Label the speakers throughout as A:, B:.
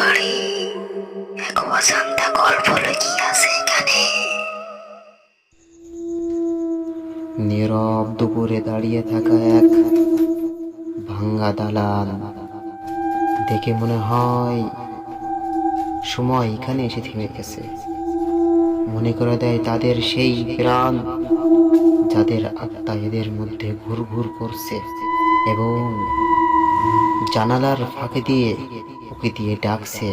A: বাড়ি এক অজান্তা গল্প আছে এখানে।
B: নীরব দুপুরে দাঁড়িয়ে থাকা এক ভাঙ্গা দালান দেখে মনে হয় সময় এখানে এসে থেমে গেছে। মনে করে দেয় তাদের সেই প্রাণ যাদের আত্মা এদের মধ্যে ঘুর ঘুর করছে এবং জানালার ফাঁকে দিয়ে ওকে দিয়ে ডাকছে।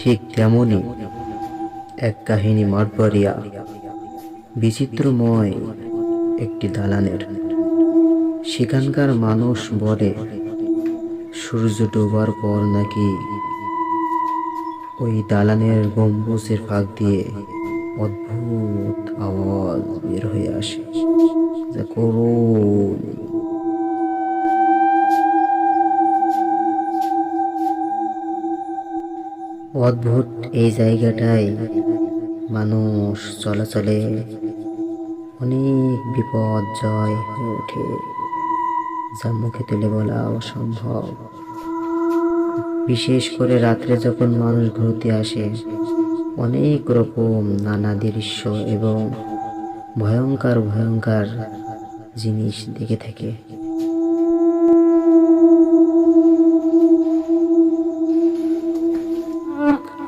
B: ঠিক তেমনই এক কাহিনী মাঠবাড়িয়া বিচিত্রময় একটি দালানের। সেখানকার মানুষ বলে, সূর্য ডোবার পর নাকি ওই দালানের গম্বুজের ফাঁক দিয়ে অদ্ভুত আওয়াজ বের হয়ে আসে। অদ্ভুত এই জায়গাটায় মানুষ চলাচলে অনেক বিপদ জয় হয়ে ওঠে যা মুখে তুলে বলা অসম্ভব। বিশেষ করে রাত্রে যখন মানুষ ঘুরতে আসে, অনেক রকম নানা দৃশ্য এবং ভয়ঙ্কর ভয়ঙ্কর জিনিস দেখে থাকে।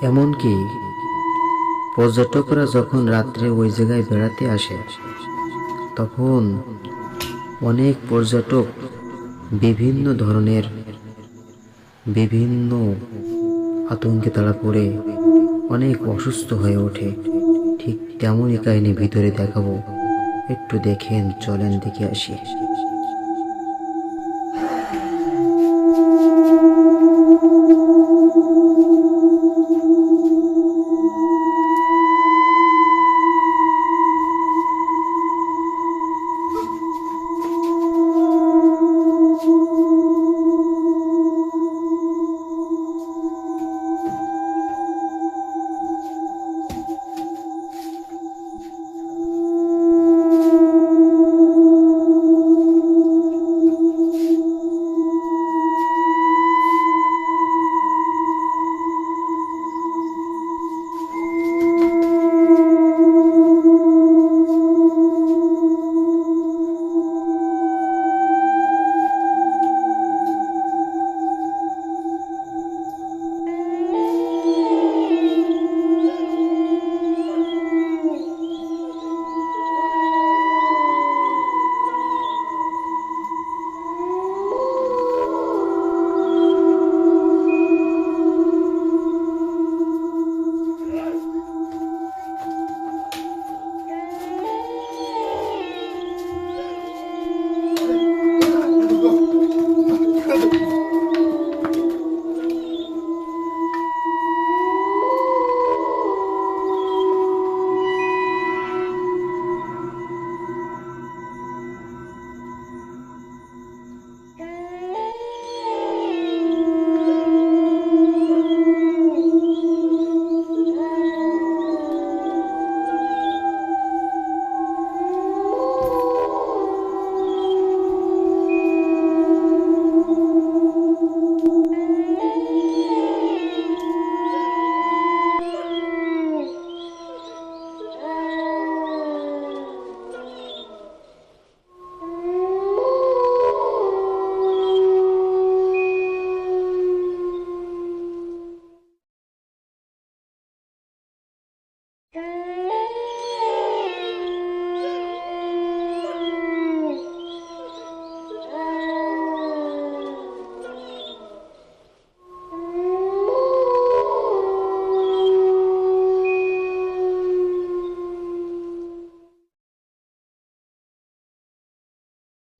B: এমনকি পর্যটকরা যখন রাত্রে ওই জায়গায় বেড়াতে আসে, তখন অনেক পর্যটক বিভিন্ন ধরনের, বিভিন্ন আতঙ্কে তারা পড়ে, অনেক অসুস্থ হয়ে ওঠে। ঠিক তেমনই কাহিনী ভিতরে দেখাবো। একটু দেখেন চলেন দেখে আসি।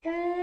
B: Good.